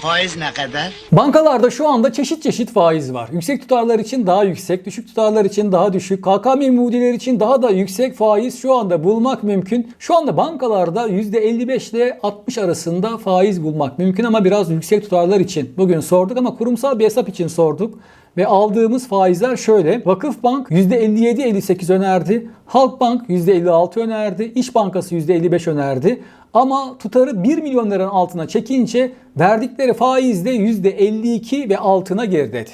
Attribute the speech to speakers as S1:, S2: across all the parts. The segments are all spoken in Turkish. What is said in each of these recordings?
S1: Faiz ne kadar?
S2: Bankalarda şu anda çeşit çeşit faiz var. Yüksek tutarlar için daha yüksek, düşük tutarlar için daha düşük, KKM mudiler için daha da yüksek faiz şu anda bulmak mümkün. Şu anda bankalarda %55 ile 60 arasında faiz bulmak mümkün ama biraz yüksek tutarlar için. Bugün sorduk ama kurumsal bir hesap için sorduk. Ve aldığımız faizler şöyle. Vakıfbank %57-58 önerdi. Halkbank %56 önerdi. İş Bankası %55 önerdi. Ama tutarı 1 milyon liranın altına çekince verdikleri faiz de %52 ve altına geriledi.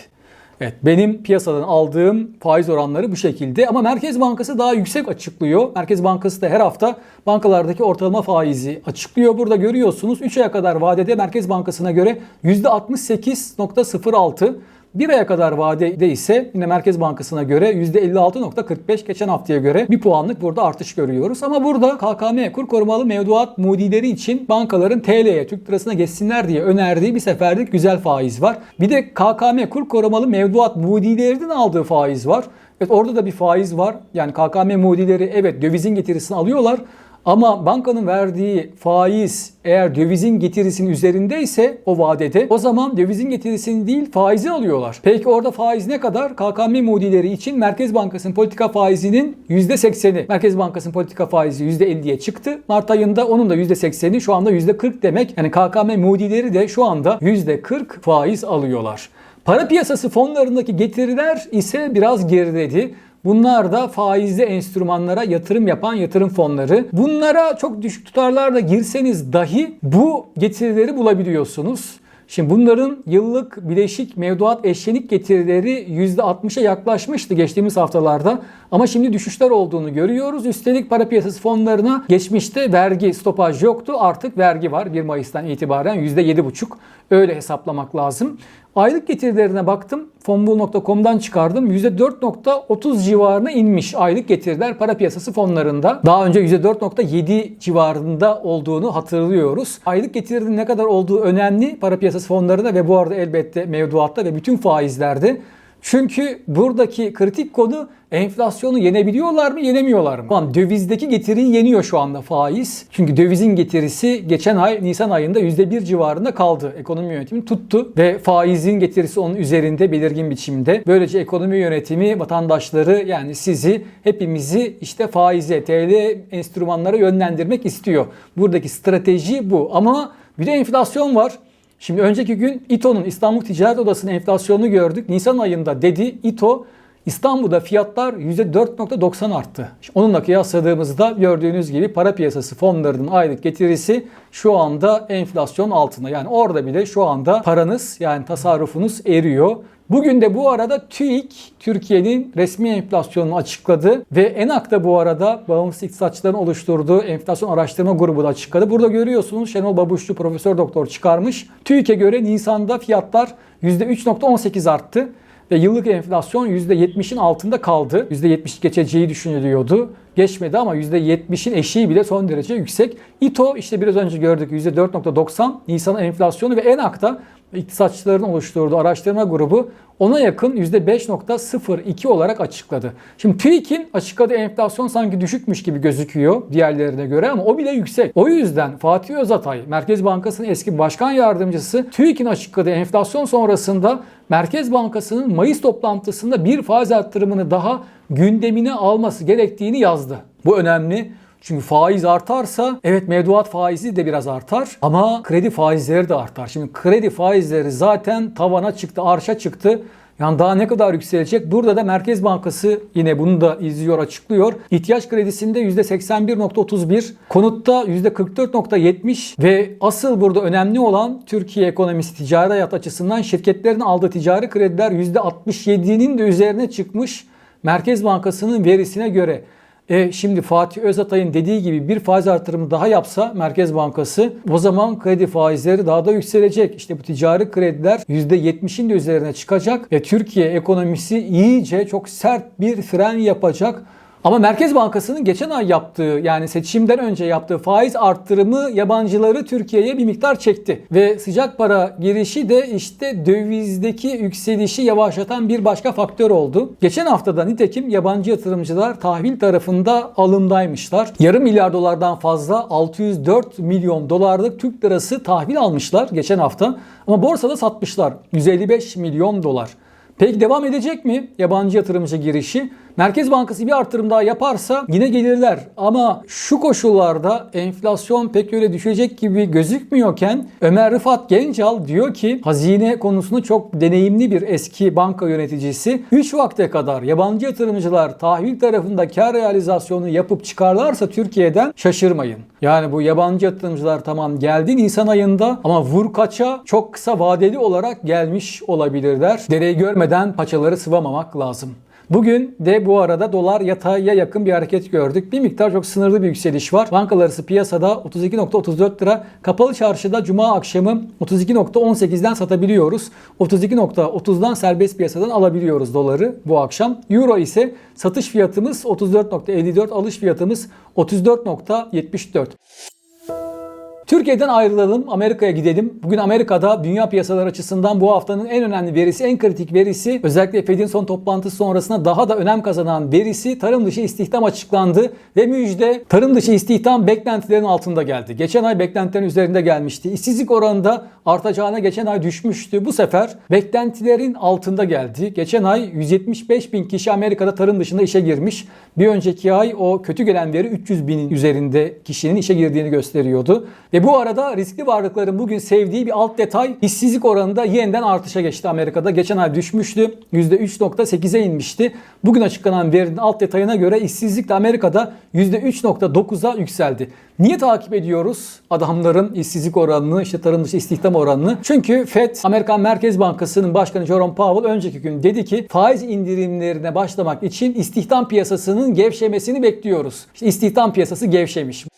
S2: Evet benim piyasadan aldığım faiz oranları bu şekilde ama Merkez Bankası daha yüksek açıklıyor. Merkez Bankası da her hafta bankalardaki ortalama faizi açıklıyor. Burada görüyorsunuz 3 aya kadar vadede Merkez Bankası'na göre %68.06 bir aya kadar vadede ise yine Merkez Bankası'na göre %56.45 geçen haftaya göre bir puanlık burada artış görüyoruz. Ama burada KKM kur korumalı mevduat mudileri için bankaların TL'ye Türk lirasına geçsinler diye önerdiği bir seferlik güzel faiz var. Bir de KKM kur korumalı mevduat mudilerinin aldığı faiz var. Evet orada da bir faiz var. Yani KKM mudileri evet dövizin getirisini alıyorlar. Ama bankanın verdiği faiz eğer dövizin getirisinin üzerindeyse o vadede o zaman dövizin getirisini değil faizi alıyorlar. Peki orada faiz ne kadar? KKM mudileri için Merkez Bankası'nın politika faizinin %80'i. Merkez Bankası'nın politika faizi %50'ye çıktı. Mart ayında onun da %80'i şu anda %40 demek. Yani KKM mudileri de şu anda %40 faiz alıyorlar. Para piyasası fonlarındaki getiriler ise biraz geriledi. Bunlar da faizli enstrümanlara yatırım yapan yatırım fonları. Bunlara çok düşük tutarlarla girseniz dahi bu getirileri bulabiliyorsunuz. Şimdi bunların yıllık bileşik mevduat eşlenik getirileri %60'a yaklaşmıştı geçtiğimiz haftalarda. Ama şimdi düşüşler olduğunu görüyoruz. Üstelik para piyasası fonlarına geçmişte vergi stopaj yoktu. Artık vergi var 1 Mayıs'tan itibaren %7,5. Öyle hesaplamak lazım. Aylık getirilerine baktım. Fonbul.com'dan çıkardım. %4.30 civarına inmiş aylık getiriler para piyasası fonlarında. Daha önce %4.7 civarında olduğunu hatırlıyoruz. Aylık getirinin ne kadar olduğu önemli para piyasası fonlarında ve bu arada elbette mevduatta ve bütün faizlerde. Çünkü buradaki kritik konu enflasyonu yenebiliyorlar mı, yenemiyorlar mı? Tamam, dövizdeki getiriyi yeniyor şu anda faiz. Çünkü dövizin getirisi geçen ay Nisan ayında %1 civarında kaldı. Ekonomi yönetimi tuttu ve faizin getirisi onun üzerinde belirgin biçimde. Böylece ekonomi yönetimi vatandaşları yani sizi, hepimizi işte faize, TL enstrümanlara yönlendirmek istiyor. Buradaki strateji bu. Ama bir de enflasyon var. Şimdi önceki gün İTO'nun İstanbul Ticaret Odası'nın enflasyonunu gördük. Nisan ayında dedi İTO İstanbul'da fiyatlar %4.90 arttı. Onunla kıyasladığımızda gördüğünüz gibi para piyasası fonlarının aylık getirisi şu anda enflasyon altında. Yani orada bile şu anda paranız yani tasarrufunuz eriyor. Bugün de bu arada TÜİK Türkiye'nin resmi enflasyonunu açıkladı ve ENAK da bu arada bağımsız iktisatçıların oluşturduğu enflasyon araştırma grubu da açıkladı. Burada görüyorsunuz Şenol Babuşlu Profesör Doktor çıkarmış. TÜİK'e göre Nisan'da fiyatlar %3.18 arttı ve yıllık enflasyon %70'in altında kaldı. %70 geçeceği düşünülüyordu. Geçmedi ama %70'in eşiği bile son derece yüksek. İTO işte biraz önce gördük %4.90 Nisan enflasyonu ve ENAK'ta iktisatçıların oluşturduğu araştırma grubu ona yakın %5.02 olarak açıkladı. Şimdi TÜİK'in açıkladığı enflasyon sanki düşükmüş gibi gözüküyor diğerlerine göre ama o bile yüksek. O yüzden Fatih Özatay, Merkez Bankası'nın eski başkan yardımcısı TÜİK'in açıkladığı enflasyon sonrasında Merkez Bankası'nın Mayıs toplantısında bir faiz arttırımını daha gündemine alması gerektiğini yazdı. Bu önemli. Çünkü faiz artarsa evet mevduat faizi de biraz artar ama kredi faizleri de artar. Şimdi kredi faizleri zaten tavana çıktı, arşa çıktı. Yani daha ne kadar yükselecek? Burada da Merkez Bankası yine bunu da izliyor, açıklıyor. İhtiyaç kredisinde %81.31, konutta %44.70 ve asıl burada önemli olan Türkiye ekonomisi ticari hayat açısından şirketlerin aldığı ticari krediler %67'nin de üzerine çıkmış. Merkez Bankası'nın verisine göre e şimdi Fatih Özatay'ın dediği gibi bir faiz artırımı daha yapsa Merkez Bankası o zaman kredi faizleri daha da yükselecek. İşte bu ticari krediler %70'in de üzerine çıkacak ve Türkiye ekonomisi iyice çok sert bir fren yapacak. Ama Merkez Bankası'nın geçen ay yaptığı yani seçimden önce yaptığı faiz arttırımı yabancıları Türkiye'ye bir miktar çekti. Ve sıcak para girişi de işte dövizdeki yükselişi yavaşlatan bir başka faktör oldu. Geçen haftada nitekim yabancı yatırımcılar tahvil tarafında alımdaymışlar. Yarım milyar dolardan fazla 604 milyon dolarlık Türk lirası tahvil almışlar geçen hafta. Ama borsada satmışlar 155 milyon dolar. Peki devam edecek mi yabancı yatırımcı girişi? Merkez Bankası bir artırım daha yaparsa yine gelirler. Ama şu koşullarda enflasyon pek öyle düşecek gibi gözükmüyorken Ömer Rıfat Gencal diyor ki hazine konusunda çok deneyimli bir eski banka yöneticisi 3 vakte kadar yabancı yatırımcılar tahvil tarafında kar realizasyonu yapıp çıkarlarsa Türkiye'den şaşırmayın. Yani bu yabancı yatırımcılar tamam geldi Nisan ayında ama vur kaça çok kısa vadeli olarak gelmiş olabilirler. Dereyi görmeden paçaları sıvamamak lazım. Bugün de bu arada dolar yataya yakın bir hareket gördük. Bir miktar çok sınırlı bir yükseliş var. Bankalar piyasada 32.34 lira. Kapalı çarşıda cuma akşamı 32.18'den satabiliyoruz. 32.30'dan serbest piyasadan alabiliyoruz doları bu akşam. Euro ise satış fiyatımız 34.54, alış fiyatımız 34.74. Türkiye'den ayrılalım, Amerika'ya gidelim. Bugün Amerika'da dünya piyasaları açısından bu haftanın en önemli verisi, en kritik verisi, özellikle Fed'in son toplantısı sonrasında daha da önem kazanan verisi tarım dışı istihdam açıklandı ve müjde tarım dışı istihdam beklentilerin altında geldi. Geçen ay beklentilerin üzerinde gelmişti. İşsizlik oranında artacağına geçen ay düşmüştü. Bu sefer beklentilerin altında geldi. Geçen ay 175 bin kişi Amerika'da tarım dışında işe girmiş. Bir önceki ay o kötü gelen veri 300 binin üzerinde kişinin işe girdiğini gösteriyordu. Ve bu arada riskli varlıkların bugün sevdiği bir alt detay işsizlik oranında yeniden artışa geçti Amerika'da. Geçen ay düşmüştü. %3.8'e inmişti. Bugün açıklanan verinin alt detayına göre işsizlik de Amerika'da %3.9'a yükseldi. Niye takip ediyoruz adamların işsizlik oranını, işte tarım dışı istihdam oranını? Çünkü FED, Amerikan Merkez Bankası'nın başkanı Jerome Powell önceki gün dedi ki faiz indirimlerine başlamak için istihdam piyasasının gevşemesini bekliyoruz. İşte istihdam piyasası gevşemiş.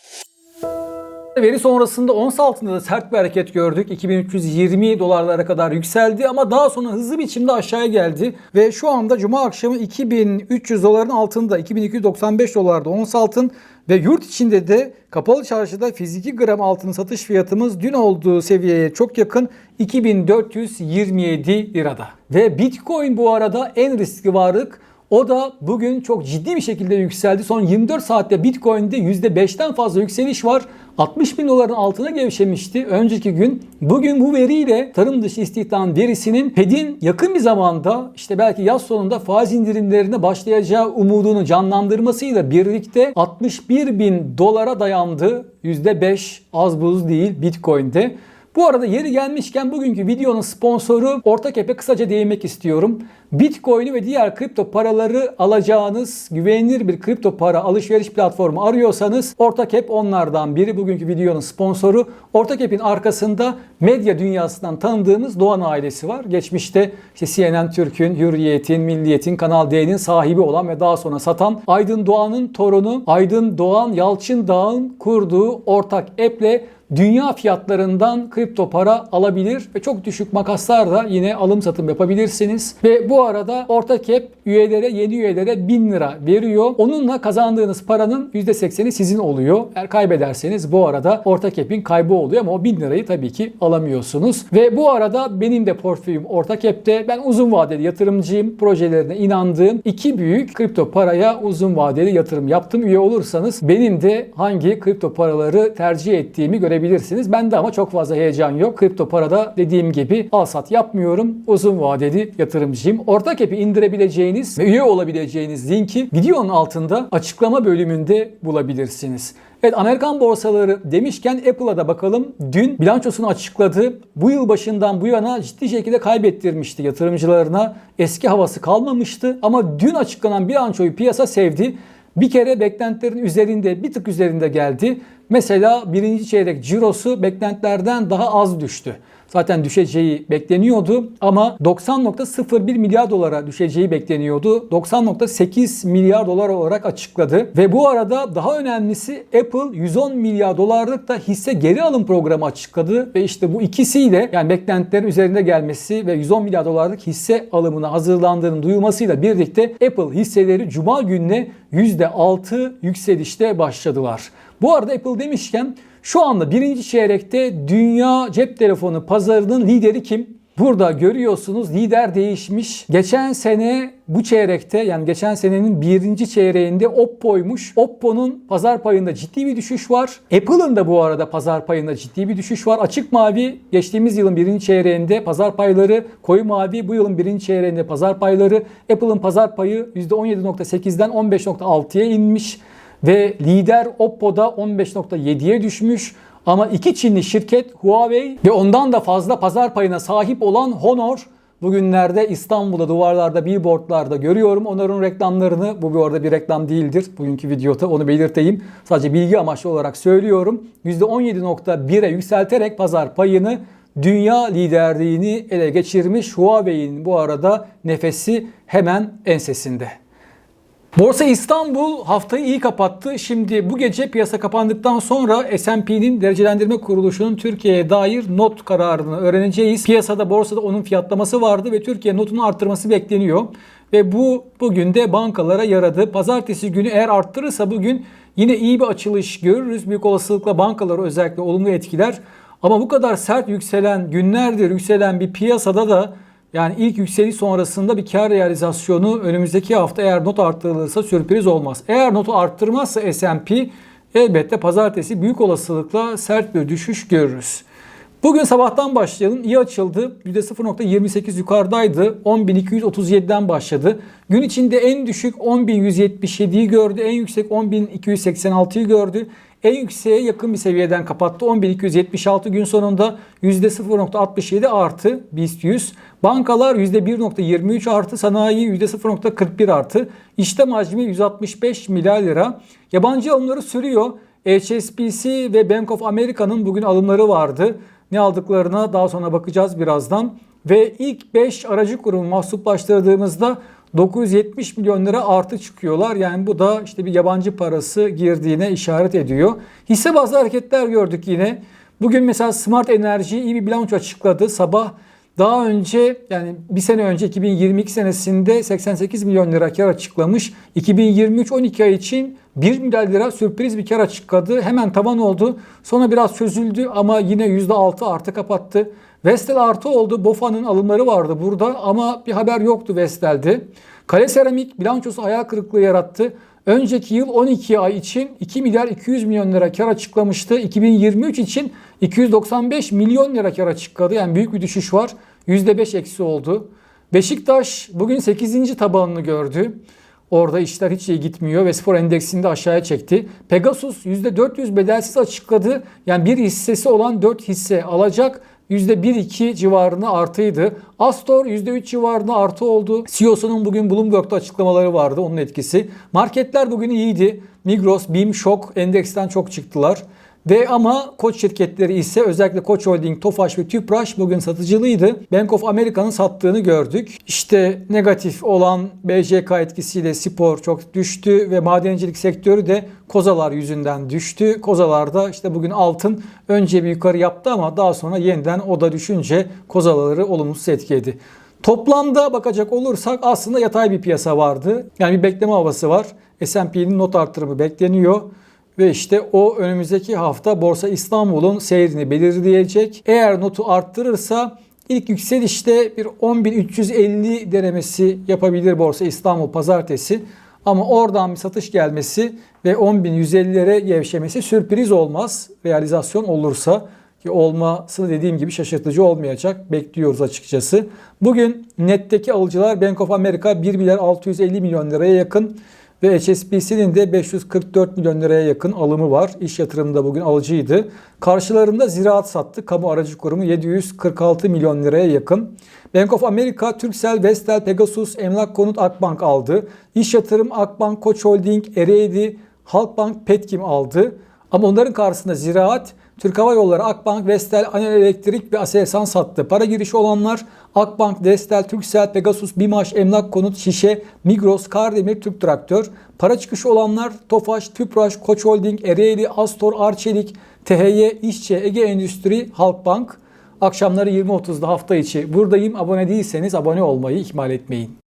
S2: Veri sonrasında ons altında da sert bir hareket gördük. 2320 dolarlara kadar yükseldi ama daha sonra hızlı biçimde aşağıya geldi. Ve şu anda cuma akşamı 2300 doların altında 2295 dolarda ons altın ve yurt içinde de kapalı çarşıda fiziki gram altın satış fiyatımız dün olduğu seviyeye çok yakın 2427 lirada. Ve Bitcoin bu arada en riskli varlık. O da bugün çok ciddi bir şekilde yükseldi. Son 24 saatte Bitcoin'de %5'ten fazla yükseliş var. 60 bin doların altına gevşemişti önceki gün. Bugün bu veriyle tarım dışı istihdam verisinin Fed'in yakın bir zamanda işte belki yaz sonunda faiz indirimlerine başlayacağı umudunu canlandırmasıyla birlikte 61 bin dolara dayandı. %5 az buz değil Bitcoin'de. Bu arada yeri gelmişken bugünkü videonun sponsoru Ortakep'e kısaca değinmek istiyorum. Bitcoin'i ve diğer kripto paraları alacağınız güvenilir bir kripto para alışveriş platformu arıyorsanız Ortakep onlardan biri. Bugünkü videonun sponsoru. Ortakep'in arkasında medya dünyasından tanıdığımız Doğan ailesi var. Geçmişte işte CNN Türk'ün, Hürriyet'in, Milliyet'in, Kanal D'nin sahibi olan ve daha sonra satan Aydın Doğan'ın torunu Aydın Doğan Yalçın Dağ'ın kurduğu Ortak App'le dünya fiyatlarından kripto para alabilir ve çok düşük makaslarla yine alım satım yapabilirsiniz. Ve bu arada Ortakep üyelere, yeni üyelere 1000 lira veriyor. Onunla kazandığınız paranın %80'i sizin oluyor. Eğer kaybederseniz bu arada Ortakep'in kaybı oluyor ama o 1000 lirayı tabii ki alamıyorsunuz. Ve bu arada benim de portföyüm Ortakep'te. Ben uzun vadeli yatırımcıyım. Projelerine inandığım iki büyük kripto paraya uzun vadeli yatırım yaptım. Üye olursanız benim de hangi kripto paraları tercih ettiğimi görebilirsiniz görebilirsiniz. Bende ama çok fazla heyecan yok. Kripto parada dediğim gibi al sat yapmıyorum. Uzun vadeli yatırımcıyım. Ortak app'i indirebileceğiniz ve üye olabileceğiniz linki videonun altında açıklama bölümünde bulabilirsiniz. Evet Amerikan borsaları demişken Apple'a da bakalım. Dün bilançosunu açıkladı. Bu yıl başından bu yana ciddi şekilde kaybettirmişti yatırımcılarına. Eski havası kalmamıştı ama dün açıklanan bilançoyu piyasa sevdi. Bir kere beklentilerin üzerinde, bir tık üzerinde geldi. Mesela birinci çeyrek cirosu beklentilerden daha az düştü. Zaten düşeceği bekleniyordu ama 90.01 milyar dolara düşeceği bekleniyordu. 90.8 milyar dolar olarak açıkladı. Ve bu arada daha önemlisi Apple 110 milyar dolarlık da hisse geri alım programı açıkladı. Ve işte bu ikisiyle yani beklentilerin üzerinde gelmesi ve 110 milyar dolarlık hisse alımına hazırlandığının duyulmasıyla birlikte Apple hisseleri Cuma gününe %6 yükselişte başladılar. Bu arada Apple demişken şu anda birinci çeyrekte dünya cep telefonu pazarının lideri kim? Burada görüyorsunuz lider değişmiş. Geçen sene bu çeyrekte yani geçen senenin birinci çeyreğinde Oppo'ymuş. Oppo'nun pazar payında ciddi bir düşüş var. Apple'ın da bu arada pazar payında ciddi bir düşüş var. Açık mavi geçtiğimiz yılın birinci çeyreğinde pazar payları, koyu mavi bu yılın birinci çeyreğinde pazar payları. Apple'ın pazar payı %17.8'den 15.6'ya inmiş ve lider Oppo'da 15.7'ye düşmüş. Ama iki Çinli şirket Huawei ve ondan da fazla pazar payına sahip olan Honor bugünlerde İstanbul'da duvarlarda, billboardlarda görüyorum onların reklamlarını. Bu bir orada bir reklam değildir. Bugünkü videoda onu belirteyim. Sadece bilgi amaçlı olarak söylüyorum. %17.1'e yükselterek pazar payını dünya liderliğini ele geçirmiş Huawei'nin bu arada nefesi hemen ensesinde. Borsa İstanbul haftayı iyi kapattı. Şimdi bu gece piyasa kapandıktan sonra S&P'nin derecelendirme kuruluşunun Türkiye'ye dair not kararını öğreneceğiz. Piyasada borsada onun fiyatlaması vardı ve Türkiye notunu arttırması bekleniyor. Ve bu bugün de bankalara yaradı. Pazartesi günü eğer arttırırsa bugün yine iyi bir açılış görürüz. Büyük olasılıkla bankaları özellikle olumlu etkiler. Ama bu kadar sert yükselen, günlerdir yükselen bir piyasada da yani ilk yükseliş sonrasında bir kar realizasyonu önümüzdeki hafta eğer not arttırılırsa sürpriz olmaz. Eğer notu arttırmazsa S&P elbette pazartesi büyük olasılıkla sert bir düşüş görürüz. Bugün sabahtan başlayalım. İyi açıldı. %0.28 yukarıdaydı. 10.237'den başladı. Gün içinde en düşük 10.177'yi gördü. En yüksek 10.286'yı gördü. En yükseğe yakın bir seviyeden kapattı. 10.276 gün sonunda %0.67 artı BIST 100. Bankalar %1.23 artı, sanayi %0.41 artı. İşlem hacmi 165 milyar lira. Yabancı alımları sürüyor. HSBC ve Bank of America'nın bugün alımları vardı. Ne aldıklarına daha sonra bakacağız birazdan. Ve ilk 5 aracı kurumu mahsuplaştırdığımızda 970 milyon lira artı çıkıyorlar. Yani bu da işte bir yabancı parası girdiğine işaret ediyor. Hisse bazlı hareketler gördük yine. Bugün mesela Smart Enerji iyi bir bilanço açıkladı. Sabah daha önce yani bir sene önce 2022 senesinde 88 milyon lira kar açıklamış. 2023 12 ay için 1 milyar lira sürpriz bir kar açıkladı. Hemen tavan oldu. Sonra biraz çözüldü ama yine %6 artı kapattı. Vestel artı oldu. BOFA'nın alımları vardı burada ama bir haber yoktu Vestel'de. Kale Seramik bilançosu ayağı kırıklığı yarattı. Önceki yıl 12 ay için 2 milyar 200 milyon lira kar açıklamıştı. 2023 için 295 milyon lira kar açıkladı. Yani büyük bir düşüş var. %5 eksi oldu. Beşiktaş bugün 8. tabanını gördü. Orada işler hiç iyi gitmiyor ve spor endeksini de aşağıya çekti. Pegasus %400 bedelsiz açıkladı. Yani bir hissesi olan 4 hisse alacak. %1-2 civarında artıydı. Astor %3 civarında artı oldu. CEO'sunun bugün Bloomberg'da açıklamaları vardı onun etkisi. Marketler bugün iyiydi. Migros, BİM, Şok endeksten çok çıktılar. De ama koç şirketleri ise özellikle Koç Holding, Tofaş ve Tüpraş bugün satıcılıydı. Bank of America'nın sattığını gördük. İşte negatif olan BJK etkisiyle spor çok düştü ve madencilik sektörü de kozalar yüzünden düştü. Kozalarda işte bugün altın önce bir yukarı yaptı ama daha sonra yeniden o da düşünce kozaları olumsuz etkiledi. Toplamda bakacak olursak aslında yatay bir piyasa vardı. Yani bir bekleme havası var. S&P'nin not artırımı bekleniyor. Ve işte o önümüzdeki hafta Borsa İstanbul'un seyrini belirleyecek. Eğer notu arttırırsa ilk yükselişte bir 10.350 denemesi yapabilir Borsa İstanbul pazartesi. Ama oradan bir satış gelmesi ve 10.150'lere gevşemesi sürpriz olmaz. Realizasyon olursa ki olması dediğim gibi şaşırtıcı olmayacak. Bekliyoruz açıkçası. Bugün netteki alıcılar Bank of America 1 milyar 650 milyon liraya yakın ve HSBC'nin de 544 milyon liraya yakın alımı var. İş yatırımında bugün alıcıydı. Karşılarında ziraat sattı. Kamu aracı kurumu 746 milyon liraya yakın. Bank of America, Turkcell, Vestel, Pegasus, Emlak Konut, Akbank aldı. İş yatırım Akbank, Koç Holding, Ereğli, Halkbank, Petkim aldı. Ama onların karşısında Ziraat, Türk Hava Yolları, Akbank, Vestel, Anel Elektrik ve Aselsan sattı. Para girişi olanlar Akbank, Destel, Turkcell, Pegasus, Bimaş, Emlak Konut, Şişe, Migros, Kardemir, Türk Traktör. Para çıkışı olanlar Tofaş, Tüpraş, Koç Holding, Ereğli, Astor, Arçelik, THY, İşçe, Ege Endüstri, Halkbank. Akşamları 20.30'da hafta içi buradayım. Abone değilseniz abone olmayı ihmal etmeyin.